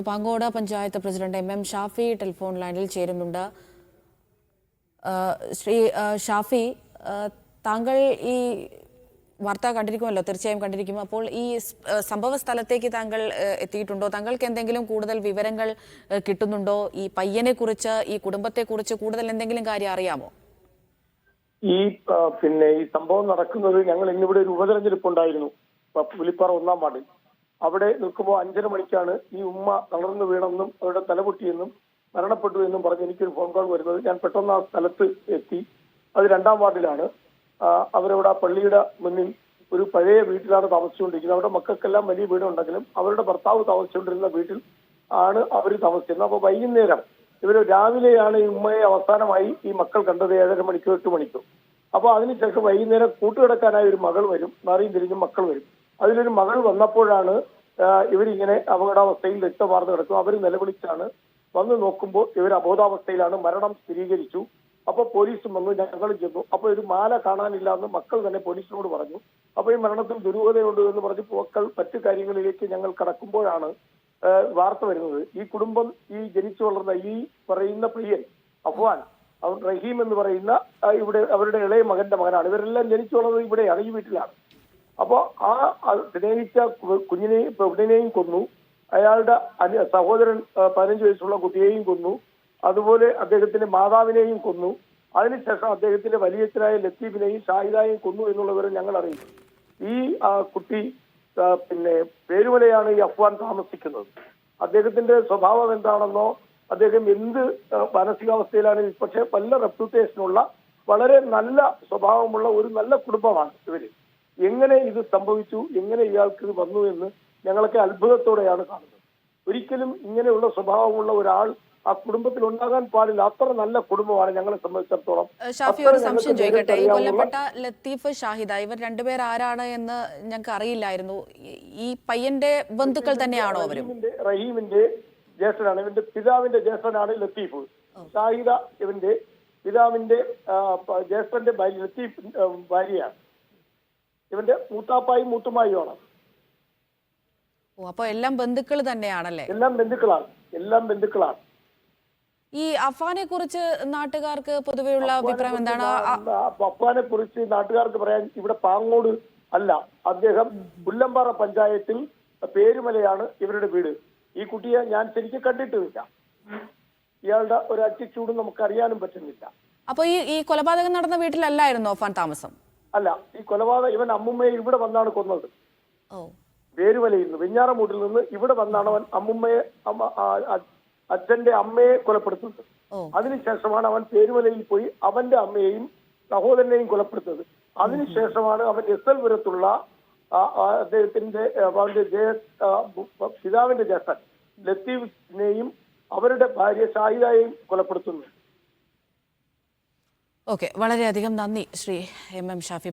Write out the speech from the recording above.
Pangode panchayat president M M Shafi telephone ലൈനിൽ ചേരുന്നുണ്ട്. ശ്രീ ഷാഫി താങ്കൾ ഈ വാർത്ത കണ്ടിരിക്കുമല്ലോ തീർച്ചയായും കണ്ടിരിക്കും. അപ്പോൾ ഈ സംഭവ സ്ഥലത്തേക്ക് താങ്കൾ എത്തിയിട്ടുണ്ടോ? താങ്കൾക്ക് എന്തെങ്കിലും കൂടുതൽ വിവരങ്ങൾ കിട്ടുന്നുണ്ടോ? ഈ പയ്യനെ കുറിച്ച് ഈ കുടുംബത്തെ കുറിച്ച് കൂടുതൽ എന്തെങ്കിലും കാര്യം അറിയാമോ? ഈ പിന്നെ ഈ സംഭവം നടക്കുന്നത് ഞങ്ങൾ ഇന്നിവിടെ ഒരു ഉപതെരഞ്ഞെടുപ്പ് ഉണ്ടായിരുന്നു പുലിപ്പാറ ഒന്നാം വാർഡിൽ. അവിടെ നിൽക്കുമ്പോൾ അഞ്ചര മണിക്കാണ് ഈ ഉമ്മ തളർന്നു വീണെന്നും അവരുടെ തലപൊട്ടിയെന്നും മരണപ്പെട്ടു എന്നും പറഞ്ഞ് എനിക്കൊരു ഫോൺ കോൾ വരുന്നത്. ഞാൻ പെട്ടെന്ന് ആ സ്ഥലത്ത് എത്തി. അത് രണ്ടാം വാർഡിലാണ്. അവരവിടെ ആ പള്ളിയുടെ മുന്നിൽ ഒരു പഴയ വീട്ടിലാണ് താമസിച്ചുകൊണ്ടിരിക്കുന്നത്. അവരുടെ മക്കൾക്കെല്ലാം വലിയ വീടുണ്ടെങ്കിലും അവരുടെ ഭർത്താവ് താമസിച്ചുകൊണ്ടിരുന്ന വീട്ടിൽ ആണ് അവർ താമസിക്കുന്നത് അപ്പോൾ വൈകുന്നേരം ഇവർ രാവിലെയാണ് ഈ ഉമ്മയെ അവസാനമായി ഈ മക്കൾ കണ്ടത് ഏഴര മണിക്കോ എട്ട് മണിക്കോ. അപ്പോൾ അതിനുശേഷം വൈകുന്നേരം കൂട്ടുകിടക്കാനായി ഒരു മകൾ വരും. മാറിയും തിരിഞ്ഞും മക്കൾ വരും. അതിലൊരു മകൾ വന്നപ്പോഴാണ് ഇവരിങ്ങനെ അപകടാവസ്ഥയിൽ രക്തമാർന്ന് കിടക്കും അവർ നിലവിളിച്ചാണ്. വന്ന് നോക്കുമ്പോൾ ഇവർ അബോധാവസ്ഥയിലാണ്. മരണം സ്ഥിരീകരിച്ചു. അപ്പൊ പോലീസും വന്നു ഞങ്ങളും ചെന്നു. അപ്പൊ ഒരു മാല കാണാനില്ല എന്ന് മക്കൾ തന്നെ പോലീസിനോട് പറഞ്ഞു. അപ്പൊ ഈ മരണത്തിൽ ദുരൂഹതയുണ്ട് എന്ന് പറഞ്ഞ് മക്കൾ മറ്റു കാര്യങ്ങളിലേക്ക് ഞങ്ങൾ കടക്കുമ്പോഴാണ് വാർത്ത വരുന്നത്. ഈ കുടുംബം ഈ ജനിച്ചു വളർന്ന ഈ പറയുന്ന പ്രിയൻ അഫ്വാൻ റഹീം എന്ന് പറയുന്ന ഇവിടെ അവരുടെ ഇളയ മകന്റെ മകനാണ്. ഇവരെല്ലാം ജനിച്ചു വളർന്നത് ഇവിടെയാണ് ഈ വീട്ടിലാണ്. അപ്പോ ആ സ്നേഹിച്ച കുഞ്ഞിനെയും പെണ്ണിനെയും കൊന്നു. അയാളുടെ സഹോദരൻ പതിനഞ്ച് വയസ്സുള്ള കുട്ടിയെയും കൊന്നു. അതുപോലെ അദ്ദേഹത്തിന്റെ മാതാവിനെയും കൊന്നു. അതിനുശേഷം അദ്ദേഹത്തിന്റെ വലിയച്ഛനായ ലത്തീഫിനെയും ഷാഹിദായെയും കൊന്നു എന്നുള്ള വിവരം ഞങ്ങൾ അറിയുന്നു ഈ കുട്ടി പിന്നെ പേരുമലയാണ് ഈ അഫ്വാൻ താമസിക്കുന്നത്. അദ്ദേഹത്തിന്റെ സ്വഭാവം എന്താണെന്നോ അദ്ദേഹം എന്ത് മാനസികാവസ്ഥയിലാണ് പക്ഷെ നല്ല റെപ്യൂട്ടേഷനുള്ള വളരെ നല്ല സ്വഭാവമുള്ള ഒരു നല്ല കുടുംബമാണ് ഇവർ. എങ്ങനെ ഇത് സംഭവിച്ചു? എങ്ങനെ ഇയാൾക്ക് ഇത് വന്നു എന്ന് ഞങ്ങളൊക്കെ അത്ഭുതത്തോടെയാണ് കാണുന്നത്. ഒരിക്കലും ഇങ്ങനെയുള്ള സ്വഭാവമുള്ള ഒരാൾ ആ കുടുംബത്തിൽ ഉണ്ടാകാൻ പാടില്ല. അത്ര നല്ല കുടുംബമാണ് ഞങ്ങളെ സംബന്ധിച്ചിടത്തോളം. ഷാഫി ഒരു സംശയം ചോദിക്കട്ടെ? ഈ കൊല്ലപ്പെട്ട ലത്തീഫ് ഷാഹിദ ഇവർ രണ്ടുപേർ ആരാണ് എന്ന് ഞങ്ങൾക്ക് അറിയില്ലായിരുന്നു. ഈ- പയ്യന്റെ ബന്ധുക്കൾ തന്നെയാണോ അവരും? റഹീമിന്റെ ജ്യേഷ്ഠനാണ്. ഇവന്റെ പിതാവിന്റെ ജ്യേഷ്ഠനാണ് ലത്തീഫ്. ഷാഹിദ ഇവന്റെ പിതാവിന്റെ ജ്യേഷ്ഠന്റെ ഭാര്യ ലത്തീഫ് ഭാര്യയാണ്. ഇവന്റെ മൂത്താപ്പായും മൂത്തുമായുമാണ് ഓ അപ്പൊ എല്ലാം ബന്ധുക്കൾ തന്നെയാണല്ലേ? എല്ലാം ബന്ധുക്കളാണ്. എല്ലാം ബന്ധുക്കളാണ്. ഈ അഫാനെ കുറിച്ച് നാട്ടുകാർക്ക് പൊതുവെയുള്ള അഭിപ്രായം എന്താണ്? അഫ്വാനെ പപ്പാനെ കുറിച്ച് നാട്ടുകാർക്ക് പറയാൻ ഇവിടെ പാങ്ങോട് അല്ല. അദ്ദേഹം പുല്ലമ്പാറ പഞ്ചായത്തിൽ പേരുമലയാണ് ഇവരുടെ വീട്. ഈ കുട്ടിയെ ഞാൻ ശരിക്കും കണ്ടിട്ടുമില്ല ഇയാളുടെ ഒരു അറ്റിറ്റ്യൂഡ് നമുക്ക് അറിയാനും പറ്റുന്നില്ല. അപ്പൊ ഈ ഈ കൊലപാതകം നടന്ന വീട്ടിലല്ലായിരുന്നു അഫാൻ താമസം? അല്ല ഈ കൊലപാതകം ഇവൻ അമ്മുമ്മയെ ഇവിടെ വന്നാണ് കൊന്നത്. ഓ. പേരുമലയിൽ നിന്ന് വെഞ്ഞാറമൂട്ടിൽ നിന്ന് ഇവിടെ വന്നാണ് അവൻ അമ്മുമ്മയെ അച്ഛന്റെ അമ്മയെ കൊലപ്പെടുത്തുന്നത്. അതിനുശേഷമാണ് അവൻ പേരുവലയിൽ പോയി അവന്റെ അമ്മയെയും സഹോദരനെയും കൊലപ്പെടുത്തുന്നത്. അതിനുശേഷമാണ് അവൻ എസ് എൽ പുരത്തുള്ള അദ്ദേഹത്തിന്റെ അവന്റെ പിതാവിന്റെ ജ്യേഷ്ഠൻ ലത്തീഫിനെയും അവരുടെ ഭാര്യ ഷാഹിദയെയും കൊലപ്പെടുത്തുന്നു. ഓക്കെ. വളരെയധികം നന്ദി ശ്രീ എം എം ഷാഫി